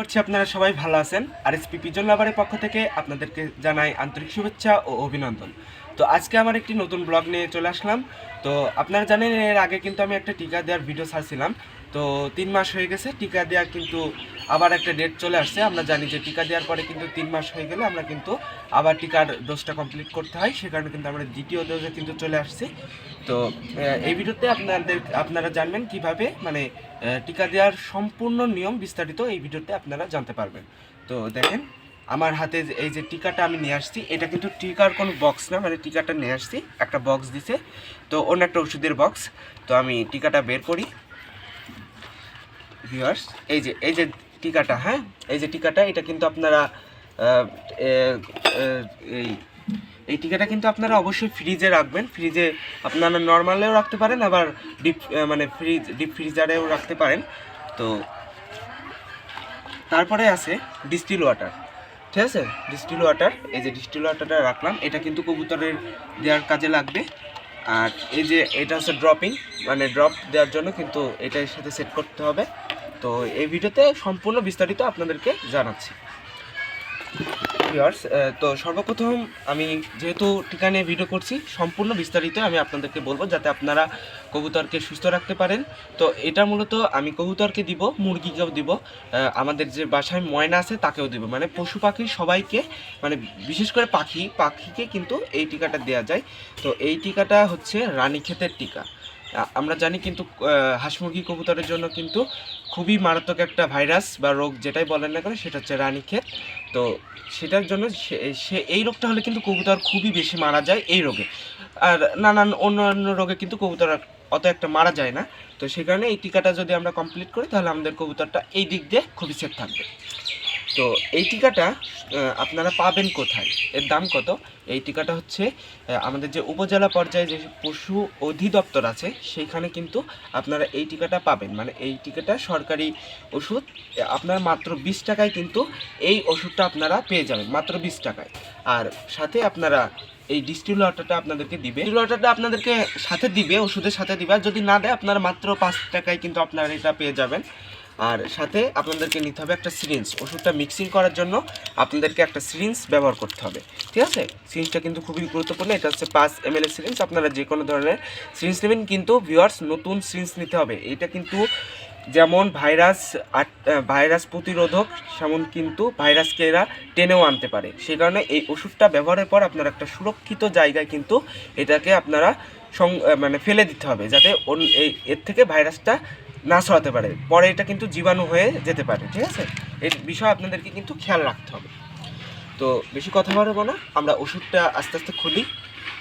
করছি, আপনারা সবাই ভালো আছেন। আর এসপি পিজন লাভারের পক্ষ থেকে আপনাদেরকে জানাই আন্তরিক শুভেচ্ছা ও অভিনন্দন। তো আজকে আমার একটি নতুন ব্লগ নিয়ে চলে আসলাম। তো আপনারা জানেন, এর আগে কিন্তু আমি একটা টিকা দেওয়ার ভিডিও ছাড়ছিলাম। তো তিন মাস হয়ে গেছে, টিকা দেওয়ার কিন্তু আবার একটা ডেট চলে আসছে। আমরা জানি যে টিকা দেওয়ার পরে কিন্তু তিন মাস হয়ে গেলে আমরা কিন্তু আবার টিকার ডোজটা কমপ্লিট করতে হয়। সে কারণে কিন্তু আমরা দ্বিতীয় ডোজে কিন্তু চলে আসছি। তো এই ভিডিওতে আপনাদের, আপনারা জানবেন কীভাবে মানে টিকা দেওয়ার সম্পূর্ণ নিয়ম বিস্তারিত এই ভিডিওতে আপনারা জানতে পারবেন। তো দেখেন, আমার হাতে এই যে টিকাটা আমি নিয়ে আসছি, এটা কিন্তু টিকার কোনো বক্স না মানে টিকাটা নিয়ে আসছি। একটা বক্স দিছে। তো অন্য একটা ওষুধের বক্স তো আমি টিকাটা বের করি। ভিউয়ার্স এই যে এই যে টিকাটা হ্যাঁ? এই যে টিকাটা, এটা কিন্তু আপনারা এই এই টিকাটা কিন্তু আপনারা অবশ্যই ফ্রিজে রাখবেন। ফ্রিজে আপনারা নর্মালেও রাখতে পারেন, আবার ডিপ মানে ফ্রিজ, ডিপ ফ্রিজারেও রাখতে পারেন। তো তারপরে আছে ডিস্টিল ওয়াটার, ঠিক আছে? ডিস্টিল ওয়াটার, এই যে ডিস্টিল ওয়াটারটা রাখলাম। এটা কিন্তু কবুতরের দেওয়ার কাজে লাগবে। আর এই যে, এটা হচ্ছে ড্রপিং মানে ড্রপ দেওয়ার জন্য কিন্তু এটার সাথে সেট করতে হবে। তো এই ভিডিওতে সম্পূর্ণ বিস্তারিত আপনাদেরকে জানাচ্ছি। তো সর্বপ্রথম আমি যেহেতু টিকা নিয়ে ভিডিও করছি, সম্পূর্ণ বিস্তারিত আমি আপনাদেরকে বলব যাতে আপনারা কবুতরকে সুস্থ রাখতে পারেন। তো এটা মূলত আমি কবুতরকে দিব, মুরগিকেও দিব আমাদের যে বাসায় ময়না আছে তাকেও দিব। মানে পশু পাখি সবাইকে মানে বিশেষ করে পাখি, পাখিকে কিন্তু এই টিকাটা দেওয়া যায়। তো এই টিকাটা হচ্ছে রানীক্ষেতের টিকা। আ- আমরা জানি কিন্তু হাঁস মুরগি কবুতরের জন্য কিন্তু খুবই মারাত্মক একটা ভাইরাস বা রোগ যেটাই বলেন না কেন, সেটা হচ্ছে রানীক্ষেত তো সেটার জন্য সে এই রোগটা হলে কিন্তু কবুতর খুবই বেশি মারা যায় এই রোগে। আর নানান অন্যান্য রোগে কিন্তু কবুতর অত একটা মারা যায় না। তো সেই কারণে এই টিকাটা যদি আমরা কমপ্লিট করি, তাহলে আমাদের কবুতরটা এই দিক দিয়ে খুবই সেফ থাকবে। তো এই টিকাটা আপনারা পাবেন কোথায়? এর দাম কত? এই টিকাটা হচ্ছে আমাদের যে উপজেলা পর্যায়ে যে পশু অধিদপ্তর আছে, সেইখানে কিন্তু আপনারা এই টিকাটা পাবেন। মানে এই টিকাটা সরকারি ওষুধ, আপনার মাত্র বিশ টাকায় কিন্তু এই ওষুধটা আপনারা পেয়ে যাবেন, মাত্র বিশ টাকায়। আর সাথে আপনারা এই ডিস্টিল ওয়াটারটা আপনাদেরকে দিবে। ডিস্টিল ওয়াটারটা আপনাদেরকে সাথে দিবে, ওষুধের সাথে দিবে। আর যদি না দেয়, আপনারা মাত্র পাঁচ টাকায় কিন্তু আপনারা এটা পেয়ে যাবেন। আর সাথে আপনাদেরকে নিতে হবে একটা সিরিঞ্জ ওষুধটা মিক্সিং করার জন্য আপনাদেরকে একটা সিরিঞ্জ ব্যবহার করতে হবে। ঠিক আছে? সিরিঞ্জটা কিন্তু খুবই গুরুত্বপূর্ণ। এটা হচ্ছে পাঁচ এম এল সিরিঞ্জ আপনারা যে কোনো ধরনের সিরিঞ্জ নেবেন, কিন্তু ভিউয়ার্স নতুন সিরিঞ্জ নিতে হবে। এটা কিন্তু যেমন ভাইরাস ভাইরাস প্রতিরোধক, সেমন কিন্তু ভাইরাসকে এরা টেনেও আনতে পারে। সেই কারণে এই ওষুধটা ব্যবহারের পর আপনারা একটা সুরক্ষিত জায়গায় কিন্তু এটাকে আপনারা সং মানে ফেলে দিতে হবে, যাতে এর থেকে ভাইরাসটা না ছড়াতে পারে। পরে এটা কিন্তু জীবাণু হয়ে যেতে পারে, ঠিক আছে? এই বিষয়ে আপনাদেরকে কিন্তু খেয়াল রাখতে হবে। তো বেশি কথা বাড়াবো না, আমরা ওষুধটা আস্তে আস্তে খুলি।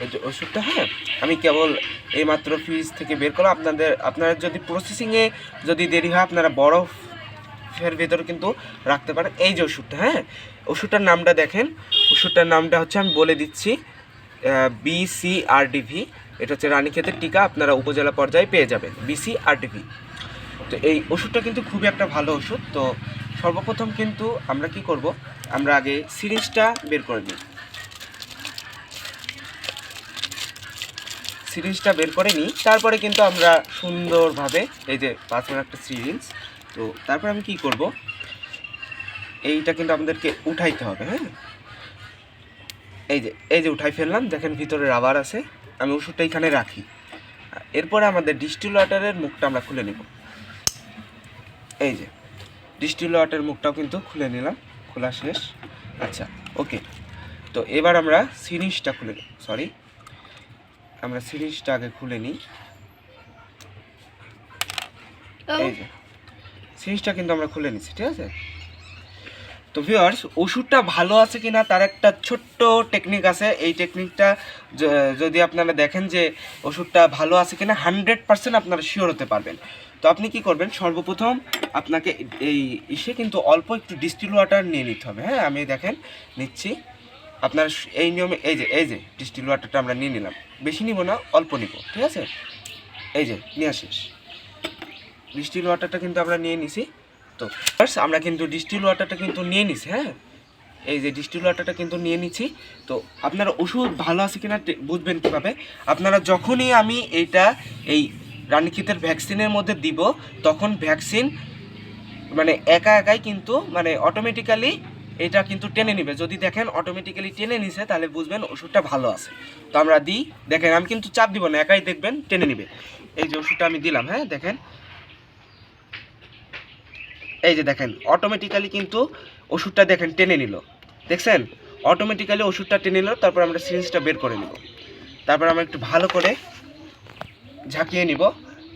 এই যে ওষুধটা হ্যাঁ আমি কেবল এই মাত্র ফ্রিজ থেকে বের করলাম। আপনাদের, আপনারা যদি প্রসেসিংয়ে যদি দেরি হয়, আপনারা বরফ ফের ভেতরে কিন্তু রাখতে পারেন। এই যে ওষুধটা হ্যাঁ ওষুধটার নামটা দেখেন। ওষুধটার নামটা হচ্ছে, আমি বলে দিচ্ছি বিসিআরডিভি এটা হচ্ছে রানীক্ষেতের টিকা, আপনারা উপজেলা পর্যায়ে পেয়ে যাবেন। বিসিআরডিভি তো এই ওষুধটা কিন্তু খুবই একটা ভালো ওষুধ। তো সর্বপ্রথম কিন্তু আমরা কি করব? আমরা আগে সিরিঞ্জটা বের করে নিই। সিরিঞ্জটা বের করে নিই। তারপরে কিন্তু আমরা সুন্দরভাবে এই যে পাঁচ মিনিট একটা সিরিঞ্জ, তো তারপর আমি কি করব? এইটা কিন্তু আমাদেরকে উঠাইতে হবে হ্যাঁ? এই যে এই যে উঠাই ফেললাম, দেখেন ভিতরে রাবার আছে। আমি ওষুধটা এখানে রাখি। এরপরে আমাদের ডিস্টিল ওয়াটারের মুখটা আমরা খুলে নেব। এই যে ডিস্টিল ওয়াটার মুখটাও কিন্তু খুলে নিলাম খোলা শেষ। আচ্ছা ওকে। তো এবার আমরা সিরিজটা খুলে নিই সরি আমরা সিরিজটা আগে খুলে নিই। এই যে সিরিজটা কিন্তু আমরা খুলে নিচ্ছি ঠিক আছে? তো ভিউয়ার্স ওষুধটা ভালো আছে কিনা তার একটা ছোট্ট টেকনিক আছে। এই টেকনিকটা যদি আপনারা দেখেন যে ওষুধটা ভালো আছে কিনা হান্ড্রেড পার্সেন্ট আপনারা শিওর হতে পারবেন। তো আপনি কি করবেন? সর্বপ্রথম আপনাকে এই ইসে কিন্তু অল্প একটু ডিস্টিল ওয়াটার নিয়ে নিতে হবে। হ্যাঁ আমি দেখেন, নিচ্ছি। আপনার এই নিয়মে, এই যে এই যে, ডিস্টিল ওয়াটারটা আমরা নিয়ে নিলাম। বেশি নিব না, অল্প নিব, ঠিক আছে? এই যে, নিয়ে আসিস ডিস্টিল ওয়াটারটা কিন্তু আমরা নিয়ে নিছি। তো, first আমরা কিন্তু ডিস্টিল ওয়াটারটা কিন্তু নিয়ে নিছি হ্যাঁ? এই যে, ডিস্টিল ওয়াটারটা কিন্তু নিয়ে নিচ্ছি তো, আপনারা ওষুধ ভালো আছে কিনা বুঝবেন কীভাবে? আপনারা যখনই আমি এইটা, এই রানীক্ষেতের ভ্যাকসিনের মধ্যে দিব, তখন ভ্যাকসিন মানে একা একাই কিন্তু মানে অটোমেটিক্যালি এটা কিন্তু টেনে নিবে। যদি দেখেন অটোমেটিক্যালি টেনে নিছে, তাহলে বুঝবেন ওষুধটা ভালো আছে। তো আমরা দিই, দেখেন আমি কিন্তু চাপ দিব না, একাই দেখবেন টেনে নিবে। এই যে ওষুধটা আমি দিলাম হ্যাঁ দেখেন। এই যে দেখেন অটোমেটিক্যালি কিন্তু ওষুধটা দেখেন টেনে নিল। দেখছেন? অটোমেটিক্যালি ওষুধটা টেনে নিল, তারপর আমরা সিরিঞ্জটা বের করে নিব। তারপর আমরা একটু ভালো করে ঝাঁকিয়ে নিব।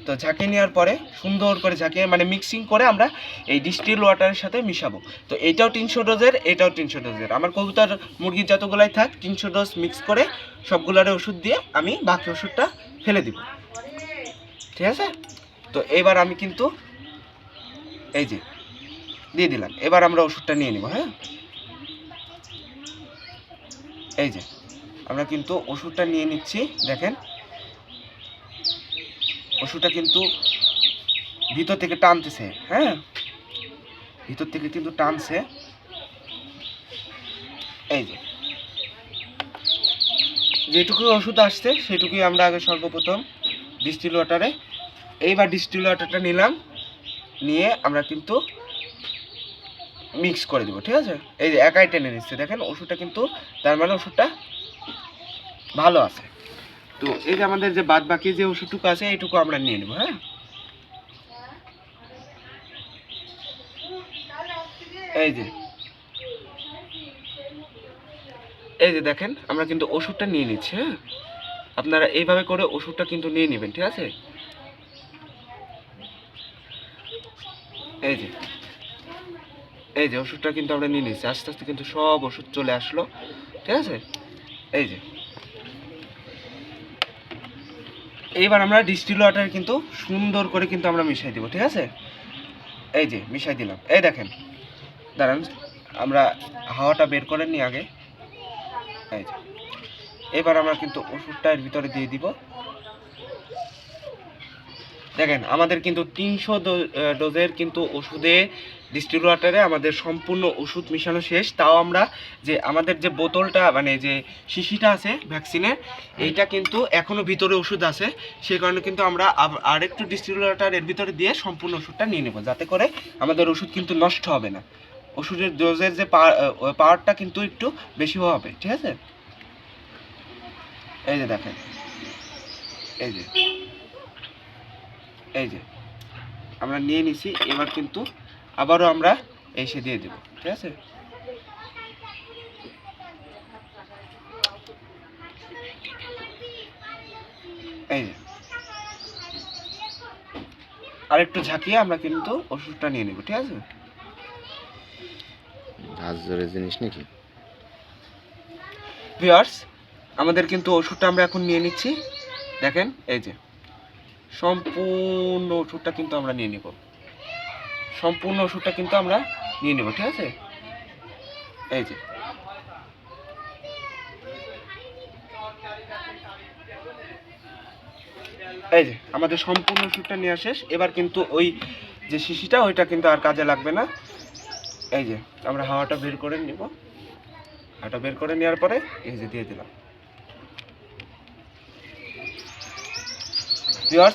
তো ঝাঁকিয়ে নেওয়ার পরে সুন্দর করে ঝাঁকিয়ে মানে মিক্সিং করে আমরা এই ডিস্টিল ওয়াটারের সাথে মিশাবো। তো এটাও তিনশো ডোজের এটাও তিনশো ডোজের আমার কবুতর মুরগির যতগুলাই থাক, তিনশো ডোজ মিক্স করে সবগুলোর ওষুধ দিয়ে আমি বাকি ওষুধটা ফেলে দিব। ঠিক আছে? তো এবার আমি কিন্তু এই যে, দিয়ে দিলাম। এবার আমরা ওষুধটা নিয়ে নিব হ্যাঁ? এই যে, আমরা কিন্তু ওষুধটা নিয়ে নিচ্ছি, দেখেন। ওষুধটা কিন্তু ভিতর থেকে টানতেছে হ্যাঁ? ভিতর থেকে কিন্তু টানছে। এই যে। যেটুকু ওষুধ আসছে, সেটুকুই আমরা আগে সর্বপ্রথম ডিস্টিল ওয়াটারে, এইবার ডিস্টিল ওয়াটারটা নিলাম, নিয়ে আমরা কিন্তু মিক্স করে দেবো, ঠিক আছে? এই যে একাই টেনে নিচ্ছে, দেখেন ওষুধটা কিন্তু, তার মানে ওষুধটা ভালো আছে। তো এই যে আমাদের যে বাদ বাকি যে ওষুধটুকু আছে, এইটুকু আমরা নিয়ে নেব হ্যাঁ? এই যে। এই যে দেখেন, আমরা কিন্তু ওষুধটা নিয়ে নিচ্ছি হ্যাঁ? আপনারা এইভাবে করে ওষুধটা কিন্তু নিয়ে নেবেন, ঠিক আছে? এই যে। এই যে ওষুধটা কিন্তু আমরা নিয়ে নিচ্ছি, আস্তে আস্তে কিন্তু সব ওষুধ চলে আসলো, ঠিক আছে? এই যে। এইবার আমরা ডিস্টিল ওয়াটার কিন্তু সুন্দর করে কিন্তু আমরা মিশাই দিব, ঠিক আছে? এই যে, মিশাই দিলাম। এই দেখেন, দাঁড়ান, আমরা হাওয়াটা বের করে নিই আগে। এই যে, এবার আমরা কিন্তু ওষুধটা এর ভিতরে দিয়ে দিব। দেখেন, আমাদের কিন্তু তিনশো ডোজের কিন্তু ওষুধে ডিস্টিল ওয়াটারে আমাদের সম্পূর্ণ ওষুধ মিশানো শেষ। তাও আমরা যে আমাদের যে বোতলটা মানে যে শিশিটা আছে ভ্যাকসিনের এইটা কিন্তু এখনও ভিতরে ওষুধ আছে। সেই কারণে কিন্তু আমরা আব- আরেকটু ডিস্টিল ওয়াটার এর ভিতরে দিয়ে সম্পূর্ণ ওষুধটা নিয়ে নেব, যাতে করে আমাদের ওষুধ কিন্তু নষ্ট হবে না। ওষুধের ডোজের যে পাওয়ারটা কিন্তু একটু বেশি হবে, ঠিক আছে? এই যে দেখেন, এই যে এই যে। আমরা নিয়ে নিছি, এবার কিন্তু আবারও আমরা এসে দিয়ে দেব ঠিক আছে? এই আরেকটু ঝাঁকিয়ে আমরা কিন্তু ওষুধটা নিয়ে নেব ঠিক আছে? জিনিস নাকি? ভিউয়ার্স আমাদের কিন্তু ওষুধটা আমরা এখন নিয়ে নিচ্ছি। দেখেন এই যে। সম্পূর্ণ ওষুধটা কিন্তু আমরা নিয়ে নিব। সম্পূর্ণ ওষুধটা কিন্তু আমরা নিয়ে নেব, ঠিক আছে? এই যে। এই যে, আমাদের সম্পূর্ণ ওষুধটা নেওয়া শেষ। এবার কিন্তু ওই যে শিশিটা, ওইটা কিন্তু আর কাজে লাগবে না। এই যে, আমরা হাওয়াটা বের করে নিব। হাওয়াটা বের করে নেওয়ার পরে এই যে দিয়ে দিলাম।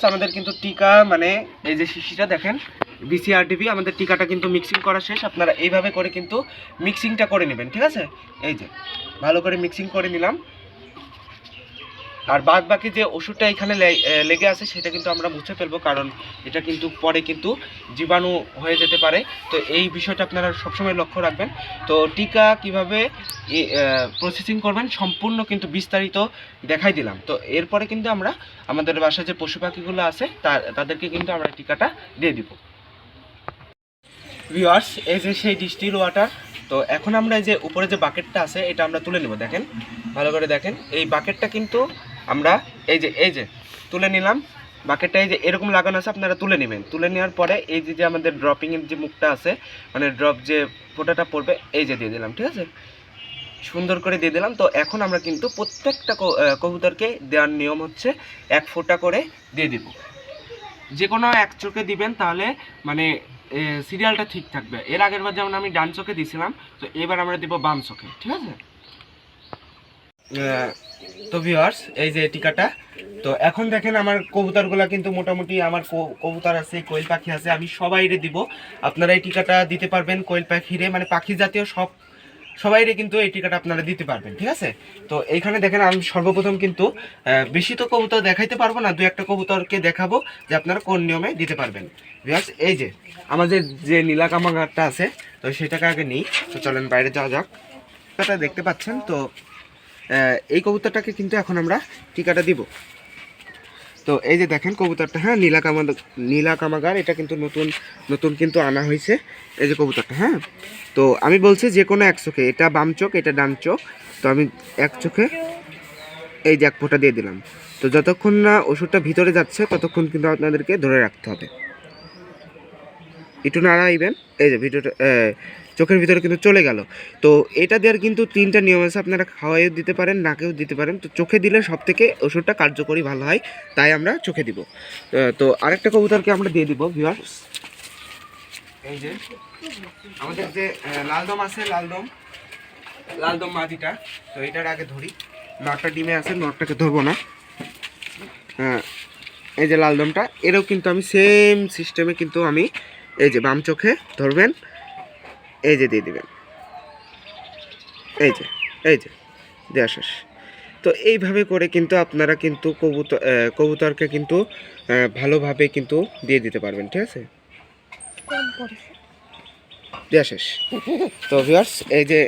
আমাদের কিন্তু টিকা মানে এই যে শিশিটা দেখেন বিসিআরডিবি আমাদের টিকাটা কিন্তু মিক্সিং করা শেষ। আপনারা এইভাবে করে কিন্তু মিক্সিংটা করে নেবেন, ঠিক আছে? এই যে, ভালো করে মিক্সিং করে নিলাম। আর বাদ বাকি যে ওষুধটা এখানে লেগে আছে, সেটা কিন্তু আমরা মুছে ফেলব, কারণ এটা কিন্তু পরে কিন্তু জীবাণু হয়ে যেতে পারে। তো এই বিষয়টা আপনারা সবসময় লক্ষ্য রাখবেন। তো টিকা কীভাবে প্রসেসিং করবেন, সম্পূর্ণ কিন্তু বিস্তারিত দেখাই দিলাম। তো এরপরে কিন্তু আমরা আমাদের বাসায় যে পশু পাখিগুলো আছে তাদেরকে কিন্তু আমরা টিকাটা দিয়ে দিব। ভিউয়ার্স এই যে সেই ডিস্টিল ওয়াটার তো এখন আমরা এই যে উপরে যে বাকেটটা আছে, এটা আমরা তুলে নেব, দেখেন। ভালো করে দেখেন, এই বাকেটটা কিন্তু আমরা এই যে এই যে, তুলে নিলাম। বাকেটটা এই যে এরকম লাগানো আছে, আপনারা তুলে নেবেন। তুলে নেওয়ার পরে এই যে যে আমাদের ড্রপিংয়ের যে মুখটা আছে মানে ড্রপ যে ফোঁটাটা পড়বে, এই যে দিয়ে দিলাম, ঠিক আছে? সুন্দর করে দিয়ে দিলাম। তো এখন আমরা কিন্তু প্রত্যেকটা কবুতরকে দেওয়ার নিয়ম হচ্ছে এক ফোঁটা করে দিয়ে দিব। যে কোনো এক চোখে দিবেন, তাহলে মানে সিরিয়ালটা ঠিক থাকবে। এর আগের বার যেমন আমি ডান চোখে দিছিলাম, তো এবার আমরা দিব বাম চোখে, ঠিক আছে? তো ভিওয়ার্স এই যে টিকাটা, তো এখন দেখেন আমার কবুতরগুলা কিন্তু মোটামুটি আমার কবুতার আছে, কোয়েল পাখি আছে, আমি সবাইরে দিব। আপনারা এই টিকাটা দিতে পারবেন, কোয়েল পাখিরে মানে পাখি জাতীয় সব সবাইরে কিন্তু এই টিকাটা আপনারা দিতে পারবেন, ঠিক আছে? তো এইখানে দেখেন আমি সর্বপ্রথম কিন্তু বেশি তো কবুতর দেখাইতে পারব না দু একটা কবুতরকে দেখাবো যে আপনারা কোন নিয়মে দিতে পারবেন। এই যে আমাদের যে নীলাকামাগারটা আছে, তো সেটাকে আগে নিই। তো চলেন বাইরে যাওয়া যাক। দেখতে পাচ্ছেন, তো এই কবুতরটাকে কিন্তু এখন আমরা টিকাটা দিব। তো এই যে দেখেন কবুতরটা হ্যাঁ নীলা কামা নীলা কামাগার এটা কিন্তু নতুন নতুন কিন্তু আনা হয়েছে এই যে কবুতরটা হ্যাঁ। তো আমি বলছি যে কোনো এক চোখে, এটা বাম চোখ, এটা ডান চোখ। তো আমি এক চোখে এই যে এক ফোঁটা দিয়ে দিলাম। তো যতক্ষণ না ওষুধটা ভিতরে যাচ্ছে, ততক্ষণ কিন্তু আপনাদেরকে ধরে রাখতে হবে। একটু নাড়াইবেন, এই যে ভিডিওটা চোখের ভিতরে কিন্তু চলে গেল। তো এটা দেওয়ার কিন্তু তিনটা নিয়ম আছে, আপনারা খাওয়াইও দিতে পারেন, নাকেও দিতে পারেন। তো চোখে দিলে সব থেকে ওষুধটা কার্যকরী ভালো হয়, তাই আমরা চোখে দিব। তো আরেকটা কবুতরকে আমরা দিয়ে দিব ভিউয়ার্স এই যে, আমাদের যে লালদম আছে, লালদম। লালদম মাটিটা। তো এটার আগে ধরি। নটটা ডিমে আছে, নটটাকে ধরবো না। হ্যাঁ এই যে লালদমটা, এরও কিন্তু আমি সেম সিস্টেমে কিন্তু আমি এই যে বাম চোখে ধরবেন। এই যে দিয়ে দেবেন। এই যে এই যে দেওয়া শেষ। তো এইভাবে করে কিন্তু আপনারা কিন্তু কবুতর কবুতরকে কিন্তু ভালোভাবে কিন্তু দিয়ে দিতে পারবেন ঠিক আছে? দেওয়া শেষ। তো ভিউয়ার্স এই যে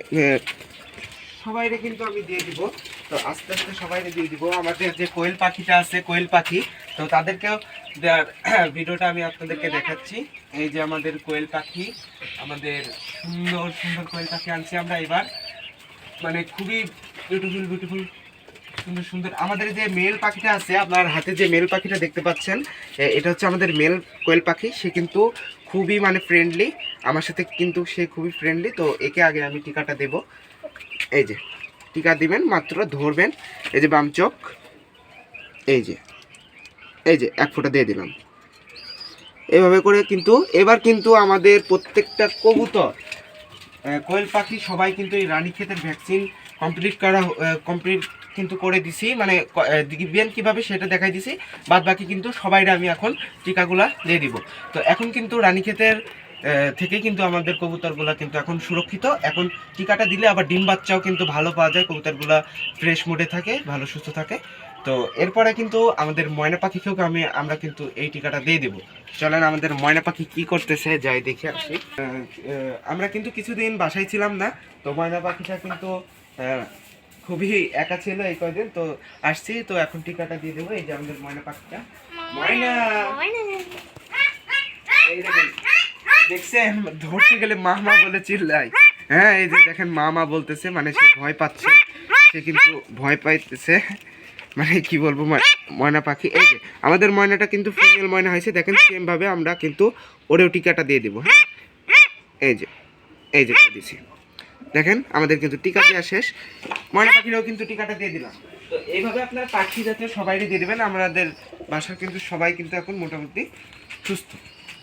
সবাইরে কিন্তু আমি দিয়ে দিব। তো আস্তে আস্তে সবাইরে দিয়ে দিব। আমাদের যে কোয়েল পাখিটা আছে, কোয়েল পাখি, তো তাদেরকেও দেওয়ার ভিডিওটা আমি আপনাদেরকে দেখাচ্ছি। এই যে আমাদের কোয়েল পাখি, আমাদের সুন্দর সুন্দর কোয়েল পাখি আনছি আমরা এবার। মানে খুবই বিউটিফুল বিউটিফুল সুন্দর সুন্দর। আমাদের যে মেল পাখিটা আছে, আপনার হাতে যে মেল পাখিটা দেখতে পাচ্ছেন এটা হচ্ছে আমাদের মেল কোয়েল পাখি। সে কিন্তু খুবই মানে ফ্রেন্ডলি আমার সাথে কিন্তু সে খুবই ফ্রেন্ডলি তো একে আগে আমি টিকাটা দেব। এই যে টিকা দিবেন মাত্র ধরবেন এই যে বাম চোখ এই যে এই যে এক ফোঁটা দিয়ে দিলাম। এভাবে করে কিন্তু এবার কিন্তু আমাদের প্রত্যেকটা কবুতর কোয়েল পাখি সবাই কিন্তু এই রানী ক্ষেতের ভ্যাকসিন কমপ্লিট করা কমপ্লিট কিন্তু করে দিছি মানে দিবেন কীভাবে সেটা দেখাই দিছি বাদ বাকি কিন্তু সবাইরা আমি এখন টিকাগুলা দিয়ে দিব। তো এখন কিন্তু রানীক্ষেতের আহ, থেকে কিন্তু আমাদের কবুতরগুলা কিন্তু এখন সুরক্ষিত। এখন টিকাটা দিলে আবার ডিম বাচ্চাও কিন্তু ভালো পাওয়া যায়, কবুতরগুলা ফ্রেশ মুডে থাকে, ভালো, সুস্থ থাকে। তো এরপরে কিন্তু আমাদের ময়না পাখিকেও আমি, আমরা কিন্তু এই টিকাটা দিয়ে দেবো। চলেন আমাদের ময়না পাখি কি করতেছে, যাই দেখে আসি। আমরা কিন্তু কিছুদিন বাসায় ছিলাম না, তো ময়না পাখিটা কিন্তু খুবই একা ছিল এই কয়দিন, তো আসছি, তো এখন টিকাটা দিয়ে দেবো। এই যে আমাদের ময়না পাখিটা। ময়না! এই দেখেন দেখছেন? ধরতে গেলে মা মা বলে চিল্লাই হ্যাঁ এই যে দেখেন মা মা বলতেছে মানে সে ভয় পাচ্ছে। সে কিন্তু ভয় পাইতেছে। মানে কি বলব ময়- ময়না পাখি। এই যে, আমাদের ময়নাটা কিন্তু ফিমেল ময়না হয়েছে। দেখেন সেম ভাবে আমরা কিন্তু ওরেও টিকাটা দিয়ে দেবো হ্যাঁ? এই যে এই যে দিয়ে দিছি। দেখেন, আমাদের কিন্তু টিকা দেওয়া শেষ। ময়না পাখিরাও কিন্তু টিকাটা দিয়ে দিলাম। তো এইভাবে আপনার পাখি যাতে সবাই দিয়ে দেবেন, আমাদের বাসার কিন্তু সবাই কিন্তু এখন মোটামুটি সুস্থ।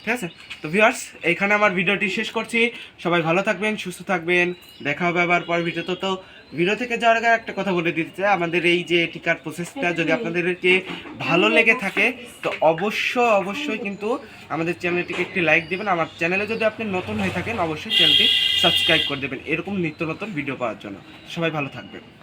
ঠিক আছে? তো ভিউয়ার্স এইখানে আমার ভিডিওটি শেষ করছি। সবাই ভালো থাকবেন সুস্থ থাকবেন। দেখা হবে আবার পর ভিডিওতে। তো ভিডিও থেকে যাওয়ার আগে একটা কথা বলে দিতে চাই। আমাদের এই যে টিকার প্রসেসটা যদি আপনাদেরকে ভালো লেগে থাকে তো অবশ্য অবশ্যই কিন্তু আমাদের চ্যানেলটিকে একটি লাইক দেবেন। আমার চ্যানেলে যদি আপনি নতুন হয়ে থাকেন অবশ্যই চ্যানেলটি সাবস্ক্রাইব করে দেবেন। এরকম নিত্য নতুন ভিডিও পাওয়ার জন্য। সবাই ভালো থাকবেন।